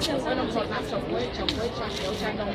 trồng quế đồng ruột lắm trồng quế trồng quế trang yếu trang đông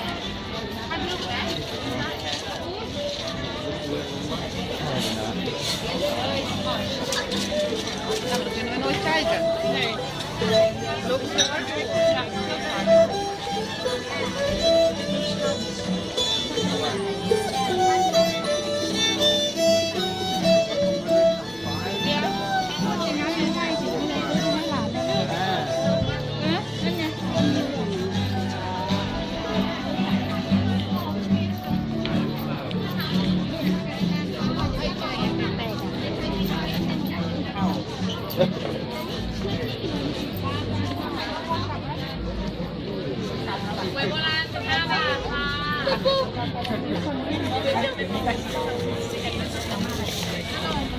Look, Moi,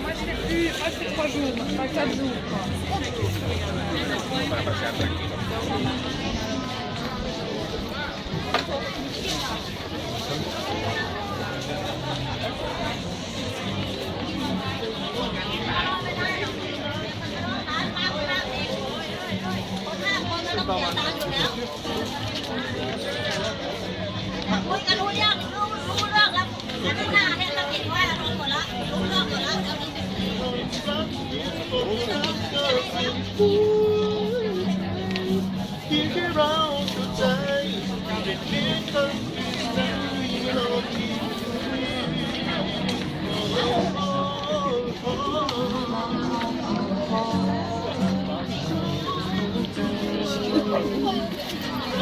je trois jours, quatre jours. คุยกันรู้เรื่องรู้รู้เรื่องแล้วแล้วข้างหน้าเนี่ยเราเห็นว่ารู้หมดแล้วรู้เรื่องหมดแล้วแล้วนี่เพียงแค่เราเข้าใจเป็นเพียงคำเดียวในโลก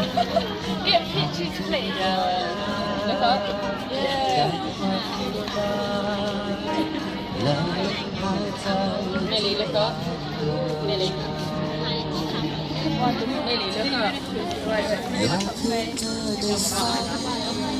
Get pictures, please. Yeah. Look up. Yeah. Millie, look up. Millie. Millie, look up.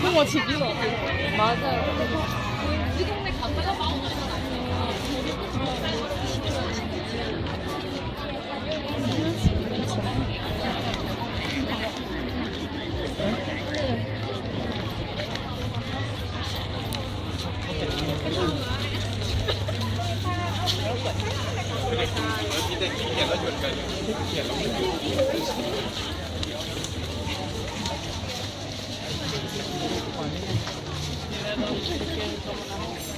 그거 집이 맞아요. 이 동네 가봐야 마오가 Thank you. どうして?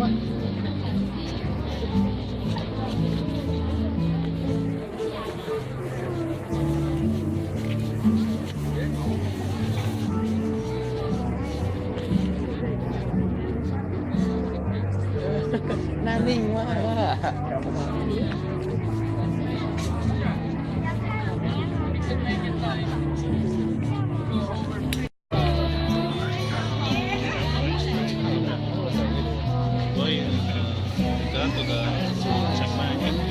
much. 单独的。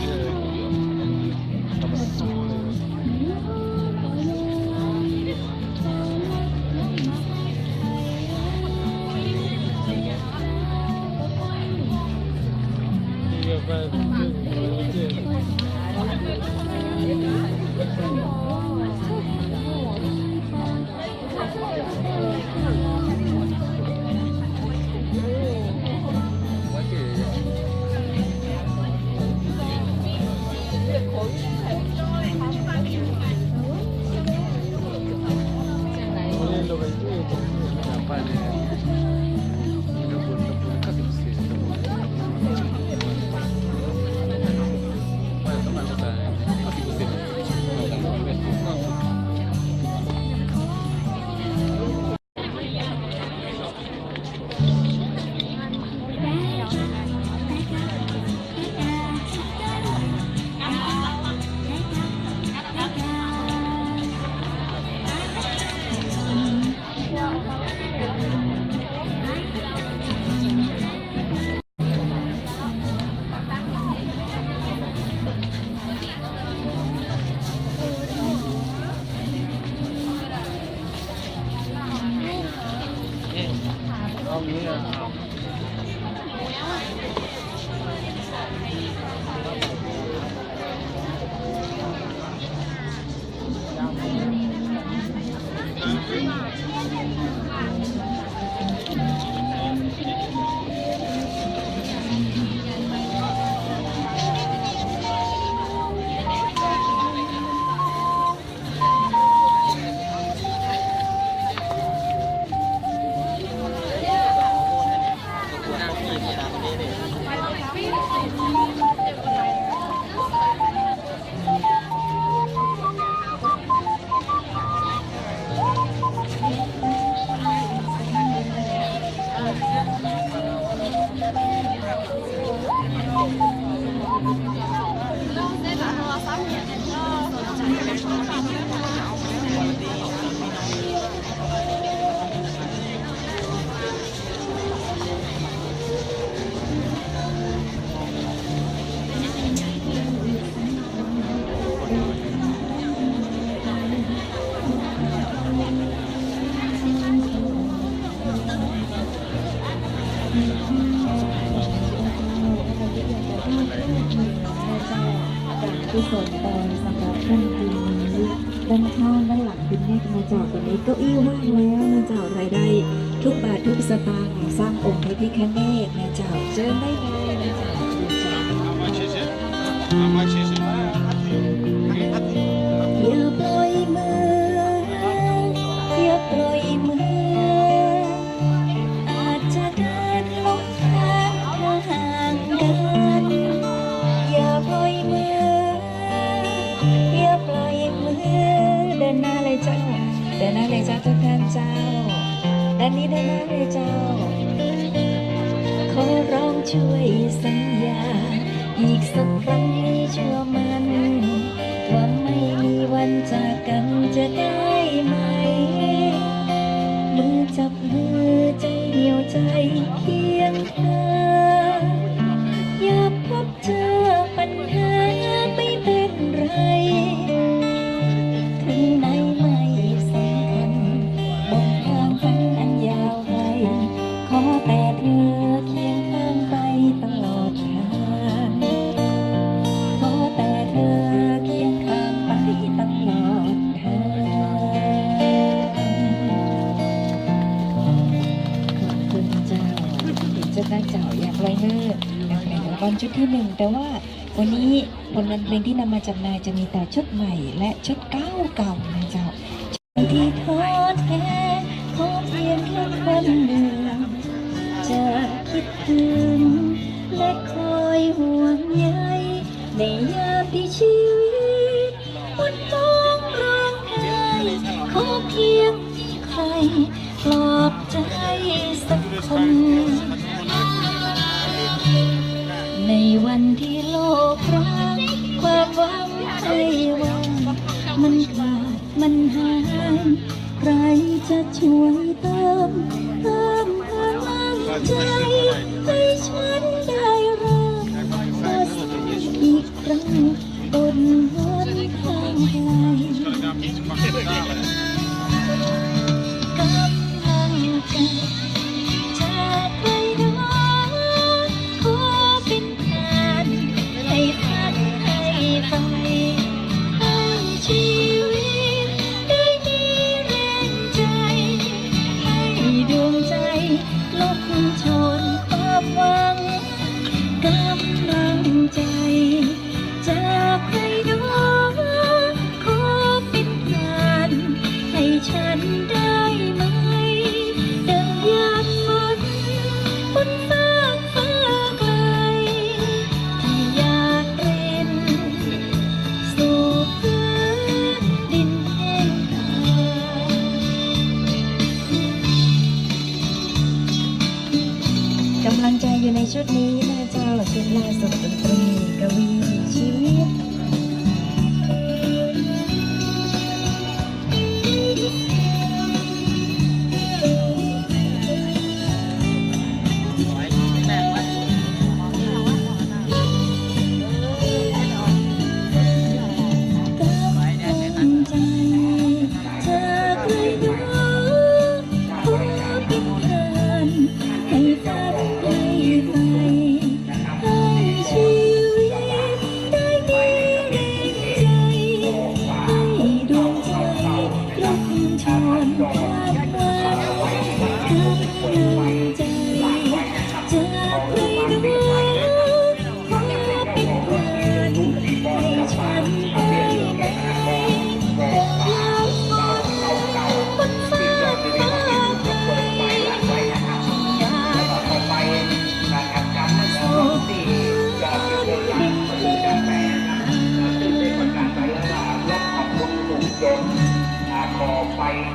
อี้ว่างแล้วนะเจ้ารายได้ ทุกบาททุกสตางค์สร้างองค์พระพิฆเนศนะเจ้าเชิญได้เลยนะเจ้า How much is it? อย่ นหน้าเลยเจ้าทุกท่านเจ้า ด้านนี้เดินหน้าเลยเจ้า ขอร้องช่วยสัญญา อีกสักครั้งให้เชื่อมันว่าไม่มีวันจากกันจะได้ หน้าเจ้าอยากไรเนอร์นักแข่งบอลชุดที่หนึ่งแต่ว่าวันนี้ผลงานเพลงที่นำมาจำหน่ายจะมีแต่ชุดใหม่และชุดเก้าเก่านะเจ้า ในวันที่โลกร้างความหวังให้ว่างมันขาดมันหายใครจะช่วยเติมเติมพลังใจให้ฉันได้รักสดใสอีกครั้ง กำลังใจอยู่ในชุดนี้นะเจ้าชุดล่าสุดดนตรีกวีชีวิต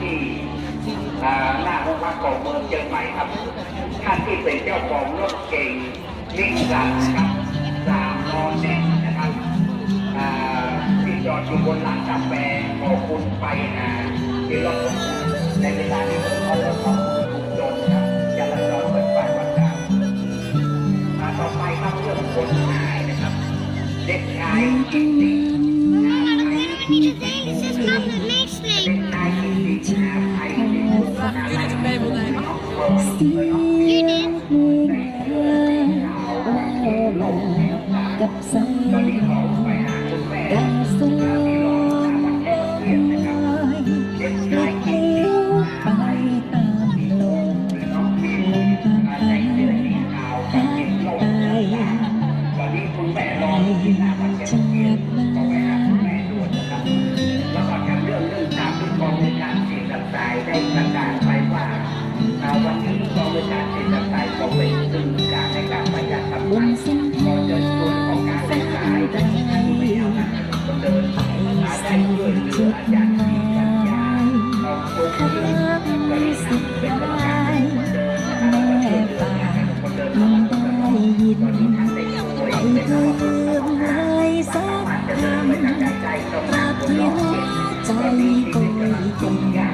ที่หน้าโรงพักของเมืองเชียงใหม่ครับ ท่านที่เป็นเจ้าของรถเก่งนิสสันครับสามนอนเน็ตนะครับอ่าที่จอดอยู่บนหลังกาแฟขอบคุณไปนะที่รถในเวลาที่ผมเขารถของถูกโดนครับจราจรเปิดไฟวันกลางมาต่อไปครับเรื่องคนหายนะครับ เด็กชายจริงๆ cặp say จุดหมายเธอไม่ดยแม่ป่าไม่ได้ยินไม่เคยลืมเลยสักคำตาที่หัวใจก็ยิ่ง